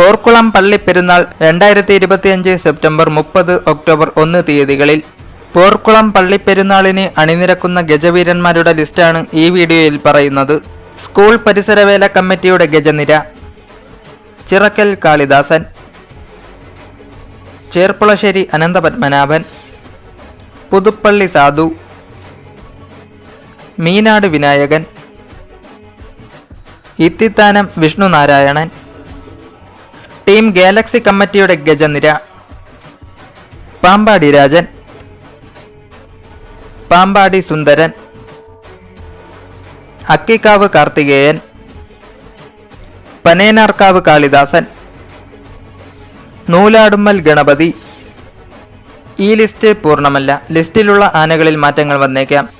പോർക്കുളം പള്ളി പെരുന്നാൾ രണ്ടായിരത്തി ഇരുപത്തിയഞ്ച് സെപ്റ്റംബർ മുപ്പത് ഒക്ടോബർ ഒന്ന് തീയതികളിൽ. പോർക്കുളം പള്ളി പെരുന്നാളിന് അണിനിരക്കുന്ന ഗജവീരന്മാരുടെ ലിസ്റ്റാണ് ഈ വീഡിയോയിൽ പറയുന്നത്. സ്കൂൾ പരിസരവേല കമ്മിറ്റിയുടെ ഗജനിര. ചിറക്കൽ കാളിദാസൻ. ചേർപ്പുളശ്ശേരി അനന്തപത്മനാഭൻ. പുതുപ്പള്ളി സാധു. മീനാട് വിനായകൻ. ഇത്തിത്താനം വിഷ്ണു നാരായണൻ ടീം ഗാലക്സി കമ്മിറ്റിയുടെ ഗജനിര. പാമ്പാടി രാജൻ. പാമ്പാടി സുന്ദരൻ. അക്കിക്കാവ് കാർത്തികേയൻ. പനേനാർക്കാവ് കാളിദാസൻ. നൂലാടുമ്മൽ ഗണപതി. ഈ ലിസ്റ്റ് പൂർണമല്ല. ലിസ്റ്റിലുള്ള ആനകളിൽ മാറ്റങ്ങൾ വന്നേക്കാം.